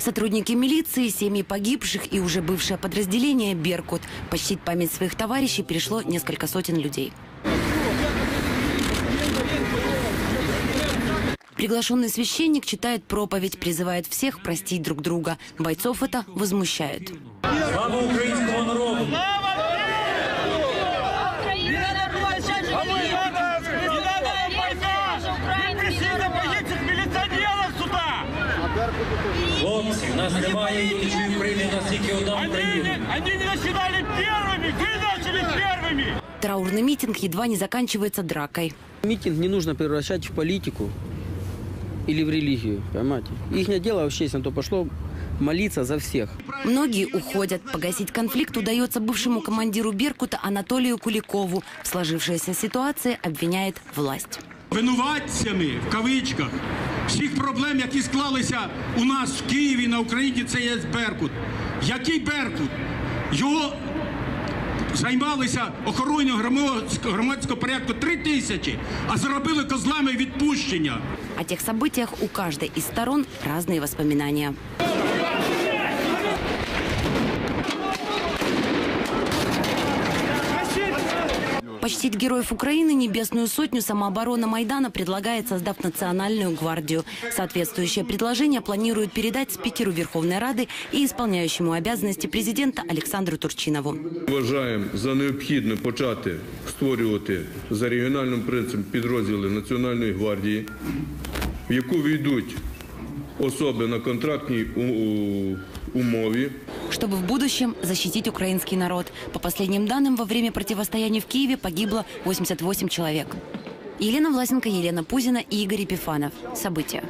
Сотрудники милиции, семьи погибших и уже бывшее подразделение «Беркут». Почтить память своих товарищей пришло несколько сотен людей. Приглашенный священник читает проповедь, призывает всех простить друг друга. Бойцов это возмущает. Слава українському народу! Украина находится же Хлопці, в нас немає іншої України, у нас тільки одна Україна. Они не начинали первыми, вы начали первыми! Траурный митинг едва не заканчивается дракой. Митинг не нужно превращать в политику или в религию, понимаете? Их дело вообще, если на то пошло, молиться за всех. Многие уходят. Погасить конфликт удается бывшему командиру «Беркута» Анатолию Куликову. В сложившейся ситуации обвиняет власть. Винуватцями в кавичках всіх проблем, які склалися у нас в Києві на Україні, це є Беркут. Який Беркут? Його займалися охороною громадського, порядку три тисячі, а заробили козлами відпущення. О тех событиях у каждой из сторон разные воспоминания. Почтить героев Украины Небесную сотню самооборона Майдана предлагает, создав Национальную гвардию. Соответствующее предложение планирует передать спикеру Верховной Рады и исполняющему обязанности президента Александру Турчинову. Вважаємо за необхідне почати створювати за регіональним принципом підрозділи Національної гвардії, в яку війдуть особи на контрактній у- у- умові. чтобы в будущем защитить украинский народ. По последним данным, во время противостояния в Киеве погибло 88 человек. Елена Власенко, Елена Пузина и Игорь Епифанов. События.